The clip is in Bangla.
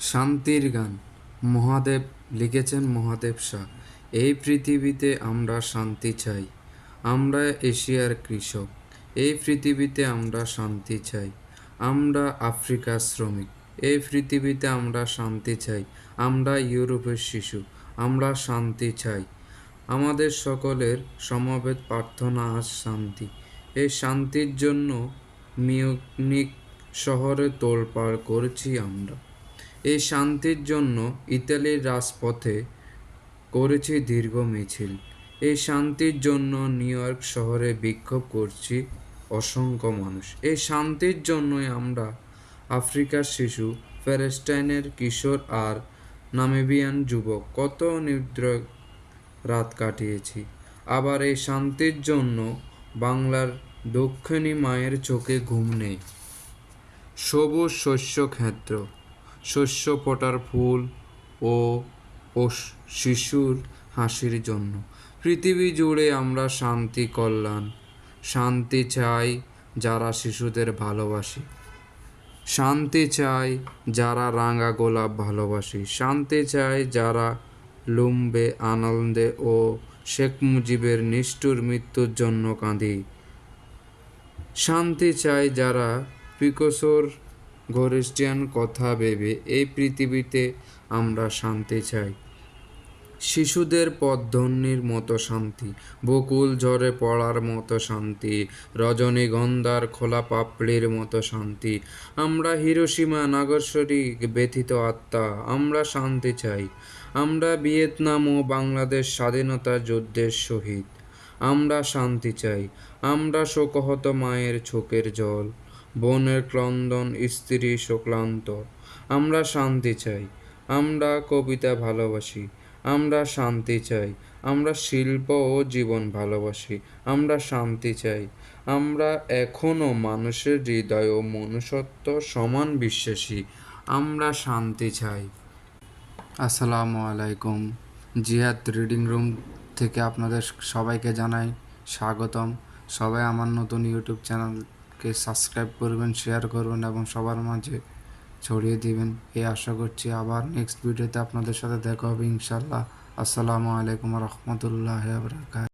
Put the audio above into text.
শান্তির গান। মহাদেব লিখেছেন মহাদেব শাহ, এই পৃথিবীতে আমরা শান্তি চাই, আমরা এশিয়ার কৃষক, এই পৃথিবীতে আমরা শান্তি চাই, আমরা আফ্রিকার শ্রমিক, এই পৃথিবীতে আমরা শান্তি চাই, আমরা ইউরোপের শিশু, আমরা শান্তি চাই। আমাদের সকলের সমবেত প্রার্থনা আজ শান্তি। এই শান্তির জন্য মিউনিক শহরে তোলপাড় করছি আমরা। এই শান্তির জন্য ইতালির রাজপথে করেছি দীর্ঘ মিছিল। এই শান্তির জন্য নিউ ইয়র্ক শহরে বিক্ষোভ করছি অসংখ্য মানুষ। এই শান্তির জন্যই আমরা আফ্রিকার শিশু প্যালেস্টাইনের কিশোর আর নামিবিয়ান যুবক কত নিদ্র রাত কাটিয়েছি। আবার এই শান্তির জন্য বাংলার দক্ষিণী মায়ের চোখে ঘুম নেই। সবুজ শস্য ক্ষেত্র। শস্য ফোটার ফুল ও ও শিশুর হাসির জন্য। পৃথিবী জুড়ে আমরা শান্তি কল্যাণ, শান্তি চাই যারা শিশুদের ভালোবাসি। শান্তি চাই যারা রাঙা গোলাপ ভালোবাসি। শান্তি চাই যারা লুম্বে, আনন্দে ও শেখ মুজিবের নিষ্ঠুর মৃত্যুর জন্য কাঁদি। শান্তি চাই যারা পিকোসোর গরিস্টিয়ান কথা ভেবে এই পৃথিবীতে আমরা শান্তি চাই। শিশুদের পদধ্বনির মতো শান্তি, বকুল ঝরে পড়ার মতো শান্তি, রজনীগন্ধার খোলা পাপড়ির মতো শান্তি। আমরা হিরোসীমা নাগরসরি ব্যথিত আত্মা, আমরা শান্তি চাই। আমরা ভিয়েতনাম ও বাংলাদেশ স্বাধীনতা যুদ্ধের শহীদ। আমরা শান্তি চাই। আমরা শোকহত মায়ের চোখের জল। বোনের ক্রন্দন, স্ত্রী শোক্লান্ত। আমরা শান্তি চাই, আমরা কবিতা ভালোবাসি, আমরা শান্তি চাই, আমরা শিল্প ও জীবন ভালোবাসি, আমরা শান্তি চাই। আমরা এখনও মানুষের হৃদয় ও মনুষ্যত্ব সমান বিশ্বাসী, আমরা শান্তি চাই। আসসালামু আলাইকুম। জিহাদ রিডিং রুম থেকে আপনাদের সবাইকে জানাই স্বাগতম। সবাই আমার নতুন ইউটিউব চ্যানেলকে সাবস্ক্রাইব করবেন, শেয়ার করবেন এবং সবার মাঝে ছড়িয়ে দিবেন। এই আশা করছি আবার নেক্সট ভিডিওতে আপনাদের সাথে দেখা হবে ইনশাল্লাহ আসসালামু আলাইকুম রহমতুল্লাহ বরকাত